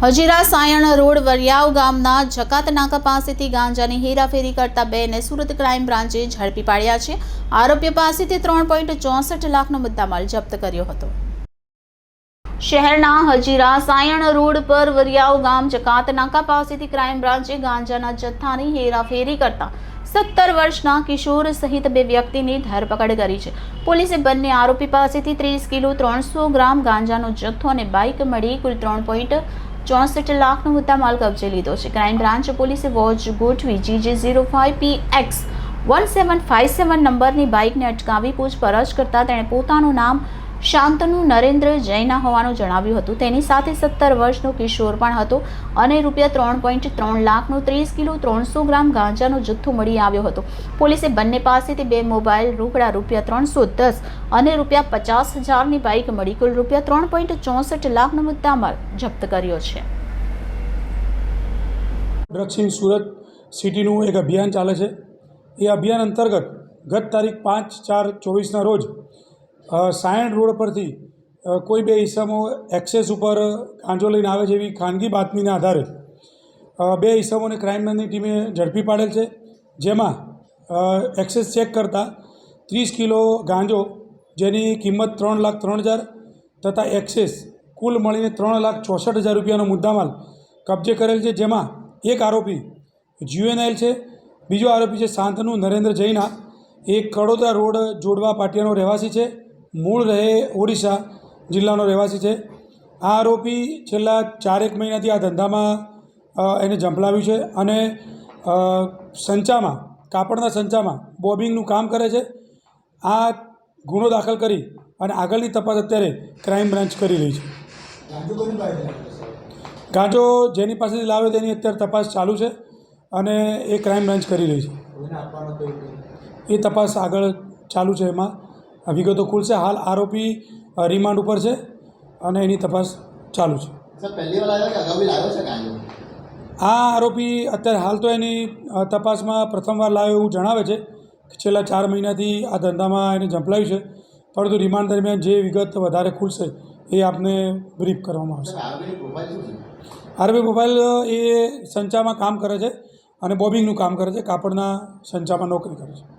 Hazira Sayan road Variyav ગામના જકાત નાકા પાસેથી ગાંજાની હેરાફેરી કરતા બેને સુરત ક્રાઇમ બ્રાન્ચે ઝડપી પાડ્યા છે. આરોપીઓ પાસેથી ત્રણ પોઈન્ટ ચોસઠ લાખનો મુદ્દામાલ જપ્ત કર્યો હતો. શહેરના હજીરા સાયણ રોડ પર વરિયાવ ગામ જકાત નાકા પાસેથી ક્રાઇમ બ્રાન્ચે ગાંજાના જથ્થાની હેરાફેરી કરતા સત્તર વર્ષના કિશોર સહિત બે વ્યક્તિની ધરપકડ કરી છે. પોલીસે બંને આરોપી પાસેથી ત્રીસ કિલો ત્રણસો ગ્રામ ગાંજાનો જથ્થો અને બાઇક મળી કુલ ત્રણ પોઈન્ટ ચોસઠ લાખનો મુદ્દામાલ કબજે લીધો છે. ક્રાઇમ બ્રાન્ચ પોલીસે વોચ ગોઠવી GJ zero five P X one seven five seven નંબરની બાઇકને અટકાવી પૂછપરછ કરતા તેણે પોતાનું નામ શાંતનુ નરેન્દ્ર જૈના હોવાનું જણાવ્યું હતું. તેની સાથે સત્તર વર્ષનો કિશોર પણ હતો અને રૂપિયા ત્રણ પોઈન્ટ ત્રણ લાખનો ત્રીસ કિલો ત્રણસો ગ્રામ ગાંજાનો જથ્થો મળી આવ્યો હતો. પોલીસે બંને પાસેથી બે મોબાઈલ રોકડા રૂપિયા ત્રણસો દસ અને રૂપિયા પચાસ હજારની બાઇક મળી કુલ રૂપિયા ત્રણ પોઈન્ટ ચોસઠ લાખનો મુદ્દામાલ જપ્ત કર્યો છે. દક્ષિણ સુરત સિટીનું એક અભિયાન ચાલે છે. એ અભિયાન અંતર્ગત ગત તારીખ પાંચ ચાર ચોવીસના રોજ સાયણ રોડ પરથી કોઈ બે ઈસમો એક્સેસ ઉપર ગાંજો લઈને આવે છે એવી ખાનગી બાતમીના આધારે બે ઈસમોને ક્રાઇમ બ્રાન્ચની ટીમે ઝડપી પાડેલ છે, જેમાં એક્સેસ ચેક કરતાં ત્રીસ કિલો ગાંજો, જેની કિંમત ત્રણ લાખ ત્રણ હજાર તથા એક્સેસ કુલ મળીને ત્રણ લાખ ચોસઠ હજાર રૂપિયાનો મુદ્દામાલ કબજે કરેલ છે, જેમાં એક આરોપી જ્યુએનએલ છે, બીજો આરોપી છે શાંતનુ નરેન્દ્ર જૈના, એ કડોદરા રોડ જોડવા પાટિયાનો રહેવાસી છે મૂળ રહે ઓડિશા જિલ્લાનો રહેવાસી છે. આ આરોપી છેલ્લા ચારેક મહિનાથી આ ધંધામાં એને ઝંપલાવ્યું છે અને સંચામાં કાપડના સંચામાં બોબિંગનું કામ કરે છે. આ ગુનો દાખલ કરી અને આગળની તપાસ અત્યારે ક્રાઇમ બ્રાન્ચ કરી રહી છે. ગાંજો જેની પાસેથી લાવે તેની અત્યારે તપાસ ચાલુ છે અને એ ક્રાઇમ બ્રાન્ચ કરી રહી છે. એ તપાસ આગળ ચાલુ છે એમાં. વિગતો ખુલશે હાલ આરોપી રિમાન્ડ ઉપર છે અને એની તપાસ ચાલુ છે. આ આરોપી અત્યારે હાલ તો એની તપાસમાં પ્રથમવાર લાવ્યો એવું જણાવે છે કે છેલ્લા ચાર મહિનાથી આ ધંધામાં એને ઝંપલાયું છે. પરંતુ રિમાન્ડ દરમિયાન જે વિગત વધારે ખુલશે એ આપને બ્રીફ કરવામાં આવશે. આરબી મોબાઈલ એ સંચામાં કામ કરે છે અને બોબિંગનું કામ કરે છે. કાપડના સંચામાં નોકરી કરે છે.